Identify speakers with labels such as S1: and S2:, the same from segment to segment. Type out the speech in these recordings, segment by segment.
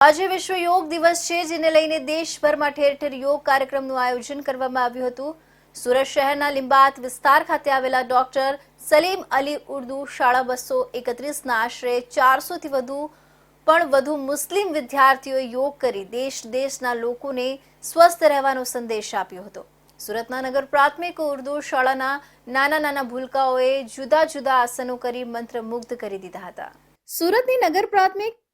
S1: આજે વિશ્વ યોગ દિવસ છે, જેને લઈને દેશભરમાં ઠેર ઠેર યોગ કાર્યક્રમનું આયોજન કરવામાં આવ્યું હતું. સુરત શહેરના લિંબાત વિસ્તાર ખાતે આવેલા ડોક્ટર સલીમ અલી ઉર્દુ શાળા બસો એકત્રીસના આશરે ચારસોથી વધુ, પણ વધુ મુસ્લિમ વિદ્યાર્થીઓએ યોગ કરી દેશ દેશના લોકોને સ્વસ્થ રહેવાનો સંદેશ આપ્યો હતો. સુરતના નગર પ્રાથમિક ઉર્દુ શાળાના નાના નાના ભૂલકાઓએ જુદા જુદા આસનો કરી મંત્રમુગ્ધ કરી દીધા હતા. સુરતની નગર પ્રાથમિક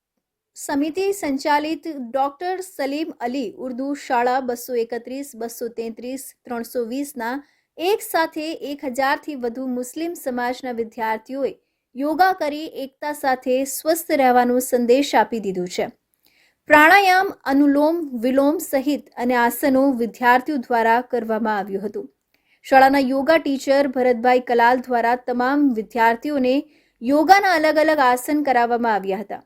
S1: સમિતિ સંચાલિત ડોક્ટર સલીમ અલી ઉર્દુ શાળા બસો એકત્રીસ, બસો તેત્રીસ, ત્રણસો વીસના એક સાથે એક હજારથી વધુ મુસ્લિમ સમાજના વિદ્યાર્થીઓએ યોગા કરી એકતા સાથે સ્વસ્થ રહેવાનો સંદેશ આપી દીધો છે. પ્રાણાયામ, અનુલોમ, વિલોમ સહિત અને આસનો વિદ્યાર્થીઓ દ્વારા કરવામાં આવ્યું હતું. શાળાના યોગા ટીચર ભરતભાઈ કલાલ દ્વારા તમામ વિદ્યાર્થીઓને યોગાના અલગ અલગ આસન કરાવવામાં આવ્યા હતા.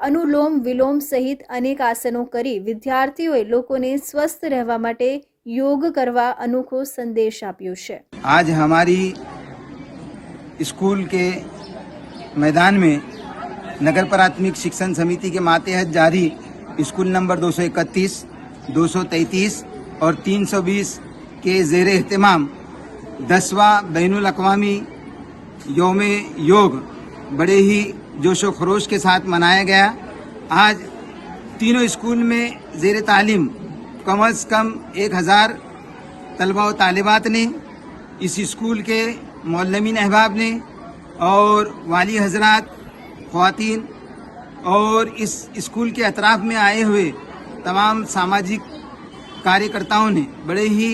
S1: અનુલોમ વિલોમ સહિત અનેક આસનો કરી વિદ્યાર્થીઓએ લોકોને સ્વસ્થ રહેવા માટે યોગ કરવા અનોખો સંદેશ આપ્યો છે
S2: आज हमारी स्कूल के मैदान में नगर प्राथमिक शिक्षण समिति के मातहत जारी स्कूल नंबर 231, 233 और 320 के जेर एहतमाम दसवा बैन अवी योम योग बड़े ही जोशो खरोश के साथ मनाया गया। आज तीनों स्कूल में जेर तालीम, कम अज़ कम एक हज़ार तलबा तालिबात ने, इस स्कूल के मौलमिन अहबाब ने और वाली हजरात ख़वातीन और इस स्कूल के अतराफ़ में आए हुए तमाम सामाजिक कार्यकर्ताओं ने, बड़े ही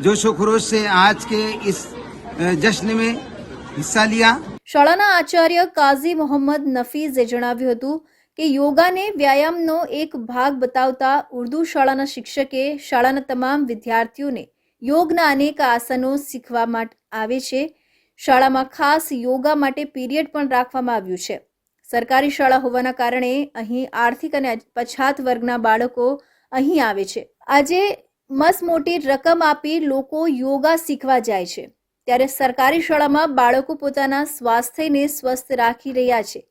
S2: जोश व खरोश से आज के इस जश्न में हिस्सा लिया।
S1: શાળાના આચાર્ય કાઝી મોહમ્મદ નફીઝે જણાવ્યું હતું કે યોગાને વ્યાયામનો એક ભાગ બતાવતા ઉર્દુ શાળાના શિક્ષકે શાળાના તમામ વિદ્યાર્થીઓને યોગના અનેક આસનો શીખવા માટે આવે છે. શાળામાં ખાસ યોગા માટે પીરિયડ પણ રાખવામાં આવ્યું છે. સરકારી શાળા હોવાના કારણે અહીં આર્થિક અને પછાત વર્ગના બાળકો અહીં આવે છે. આજે મસ મોટી રકમ આપી લોકો યોગા શીખવા જાય છે. ત્યારે સરકારી શાળામાં બાળકો પોતાના સ્વાસ્થ્યને સ્વસ્થ રાખી રહ્યા છે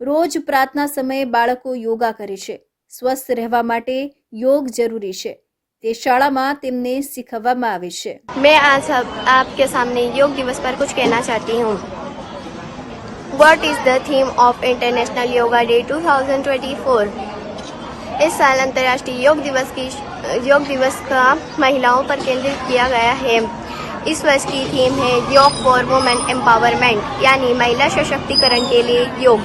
S1: રોજ પ્રાર્થના સમયે બાળકો યોગા કરે છે સ્વસ્થ રહેવા માટે યોગ જરૂરી છે તે શાળામાં તેમને શીખવવામાં આવે છે
S3: मैं आज आप, आपके सामने योग दिवस पर कुछ कहना चाहती हूँ what is the theme of international yoga day 2024 इस साल अंतर्राष्ट्रीय योग दिवस की योग दिवस का महिलाओं पर केंद्रित किया गया है इस वर्ष की थीम है योग फॉर वुमेन एम्पावरमेंट यानी महिला सशक्तिकरण के लिए योग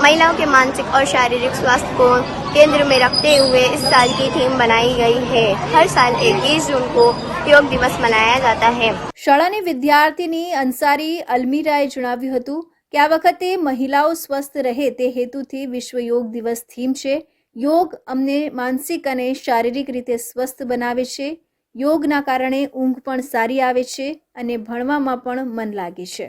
S3: महिलाओं के मानसिक और शारीरिक स्वास्थ्य को केंद्र में रखते हुए इस साल की थीम बनाई गई है हर साल 21 जून को योग दिवस मनाया जाता है
S1: શાળાની વિદ્યાર્થીની અંસારી અલમીરાએ જણાવ્યું હતું કે આ વખતે મહિલાઓ સ્વસ્થ રહે તે હેતુથી વિશ્વ યોગ દિવસ થીમ છે યોગ અમને માનસિક અને શારીરિક રીતે સ્વસ્થ બનાવે છે યોગના કારણે ઊંઘ પણ સારી આવે છે અને ભણવામાં પણ મન લાગે છે.